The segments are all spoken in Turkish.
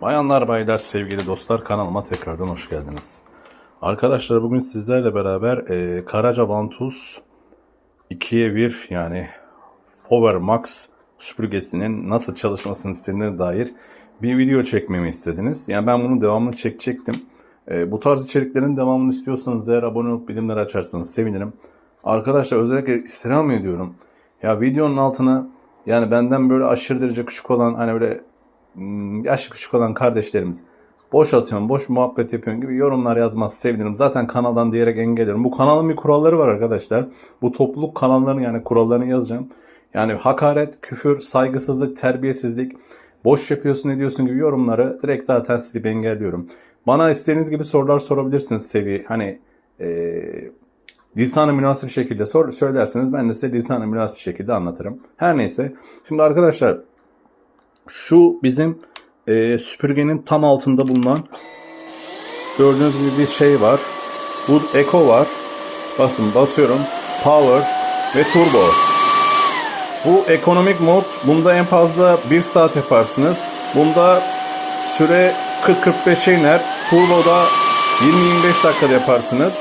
Bayanlar baylar sevgili dostlar kanalıma tekrardan hoş geldiniz. Arkadaşlar bugün sizlerle beraber e, Karaca Vantuz 2'ye 1 yani Power Max süpürgesinin nasıl çalışmasını istediğine dair bir video çekmemi istediniz. Yani ben bunun devamını çekecektim. E, bu tarz içeriklerin devamını istiyorsanız eğer abone olup bildirimleri açarsanız sevinirim. Arkadaşlar özellikle istirham ediyorum. Ya videonun altına yani benden böyle aşırı derece küçük olan hani böyle yaşı küçük olan kardeşlerimiz boş atıyorum, boş muhabbet yapıyorum gibi yorumlar yazmaz sevinirim. Zaten kanaldan diyerek engelliyorum. Bu kanalın bir kuralları var arkadaşlar. Bu topluluk kanallarının yani kurallarını yazacağım. Yani hakaret, küfür, saygısızlık, terbiyesizlik, boş yapıyorsun ediyorsun gibi yorumları direkt zaten silip engelliyorum. Bana istediğiniz gibi sorular sorabilirsiniz sevi. Hani eee lisanı münasip şekilde sor, söylerseniz ben de size lisanı münasip şekilde anlatırım. Her neyse. Şimdi arkadaşlar şu bizim e, süpürgenin tam altında bulunan gördüğünüz gibi bir şey var. Bu Eco var. Basın basıyorum. Power ve Turbo. Bu ekonomik mod. Bunda en fazla 1 saat yaparsınız. Bunda süre 40-45'e iner. Turbo'da 20-25 dakikada yaparsınız.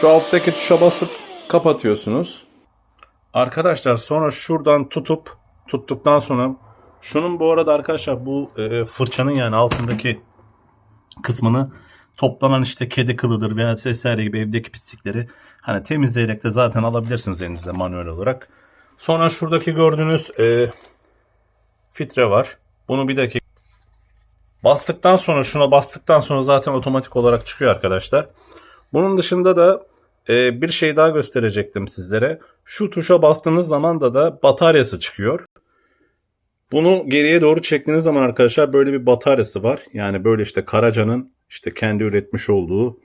Şu alttaki tuşa basıp kapatıyorsunuz. Arkadaşlar sonra şuradan tutup tuttuktan sonra şunun bu arada arkadaşlar bu e, fırçanın yani altındaki kısmını toplanan işte kedi kılıdır veya vesaire gibi evdeki pislikleri hani temizleyerek de zaten alabilirsiniz elinizde manuel olarak. Sonra şuradaki gördüğünüz e, filtre var. Bunu bir dakika bastıktan sonra şuna bastıktan sonra zaten otomatik olarak çıkıyor arkadaşlar. Bunun dışında da e, bir şey daha gösterecektim sizlere. Şu tuşa bastığınız zaman da da bataryası çıkıyor. Bunu geriye doğru çektiğiniz zaman arkadaşlar böyle bir bataryası var. Yani böyle işte Karaca'nın işte kendi üretmiş olduğu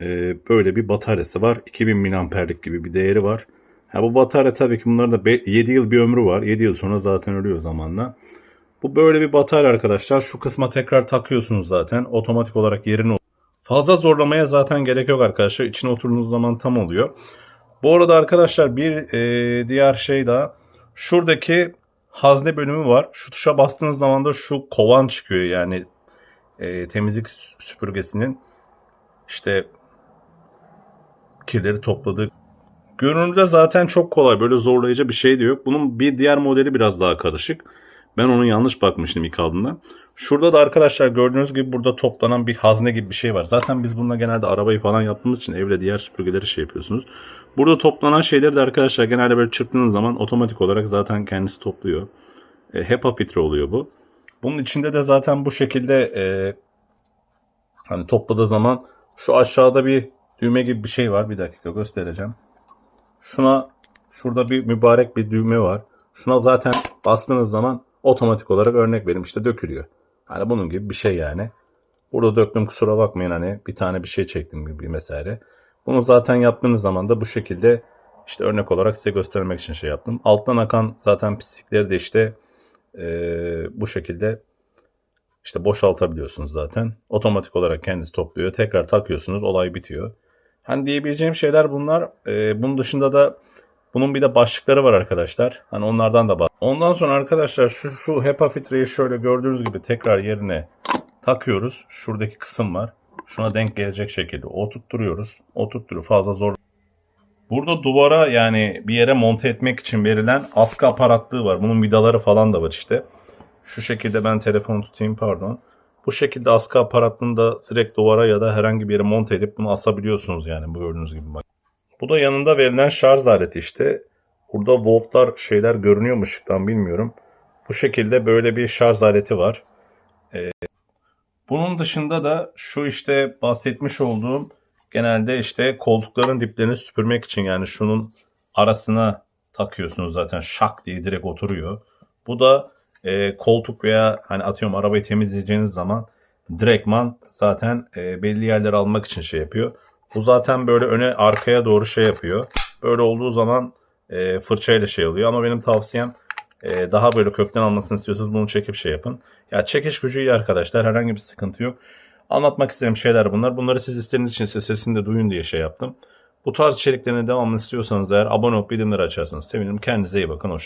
e, böyle bir bataryası var. 2000 miliamperlik gibi bir değeri var. Ha, bu batarya tabii ki bunların da 7 yıl bir ömrü var. 7 yıl sonra zaten ölüyor zamanla. Bu böyle bir batarya arkadaşlar. Şu kısma tekrar takıyorsunuz zaten. Otomatik olarak yerine Fazla zorlamaya zaten gerek yok arkadaşlar. İçine oturduğunuz zaman tam oluyor. Bu arada arkadaşlar bir e, diğer şey daha. Şuradaki hazne bölümü var. Şu tuşa bastığınız zaman da şu kovan çıkıyor. Yani e, temizlik süpürgesinin işte kirleri topladığı. Görünümde zaten çok kolay. Böyle zorlayıcı bir şey de yok. Bunun bir diğer modeli biraz daha karışık. Ben onu yanlış bakmıştım ilk aldığımda. Şurada da arkadaşlar gördüğünüz gibi burada toplanan bir hazne gibi bir şey var. Zaten biz bununla genelde arabayı falan yaptığımız için evle diğer süpürgeleri şey yapıyorsunuz. Burada toplanan şeyleri de arkadaşlar genelde böyle çırptığınız zaman otomatik olarak zaten kendisi topluyor. E, HEPA filtre oluyor bu. Bunun içinde de zaten bu şekilde e, hani topladığı zaman şu aşağıda bir düğme gibi bir şey var. Bir dakika göstereceğim. Şuna şurada bir mübarek bir düğme var. Şuna zaten bastığınız zaman otomatik olarak örnek verim işte dökülüyor. Hani bunun gibi bir şey yani. Burada döktüm kusura bakmayın hani bir tane bir şey çektim gibi vesaire. Bunu zaten yaptığınız zaman da bu şekilde işte örnek olarak size göstermek için şey yaptım. Alttan akan zaten pislikleri de işte ee, bu şekilde işte boşaltabiliyorsunuz zaten. Otomatik olarak kendisi topluyor. Tekrar takıyorsunuz olay bitiyor. Hani diyebileceğim şeyler bunlar. Ee, bunun dışında da bunun bir de başlıkları var arkadaşlar. Hani onlardan da bak. Ondan sonra arkadaşlar şu, şu HEPA filtreyi şöyle gördüğünüz gibi tekrar yerine takıyoruz. Şuradaki kısım var. Şuna denk gelecek şekilde oturtturuyoruz. Oturtturuyor fazla zor. Burada duvara yani bir yere monte etmek için verilen askı aparatlığı var. Bunun vidaları falan da var işte. Şu şekilde ben telefonu tutayım pardon. Bu şekilde askı aparatlığını da direkt duvara ya da herhangi bir yere monte edip bunu asabiliyorsunuz yani bu gördüğünüz gibi. Bak. Bu da yanında verilen şarj aleti işte. Burada voltlar şeyler görünüyor mu ışıktan bilmiyorum. Bu şekilde böyle bir şarj aleti var. Ee, bunun dışında da şu işte bahsetmiş olduğum genelde işte koltukların diplerini süpürmek için yani şunun arasına takıyorsunuz zaten şak diye direkt oturuyor. Bu da e, koltuk veya hani atıyorum arabayı temizleyeceğiniz zaman direktman zaten e, belli yerleri almak için şey yapıyor. Bu zaten böyle öne arkaya doğru şey yapıyor. Böyle olduğu zaman e, fırçayla şey oluyor ama benim tavsiyem e, daha böyle kökten almasını istiyorsanız bunu çekip şey yapın. Ya çekiş gücü iyi arkadaşlar herhangi bir sıkıntı yok. Anlatmak istediğim şeyler bunlar. Bunları siz istediğiniz için size sesini de duyun diye şey yaptım. Bu tarz içeriklerin devamını istiyorsanız eğer abone olup bildirimleri açarsanız sevinirim. Kendinize iyi bakın. Hoşçakalın.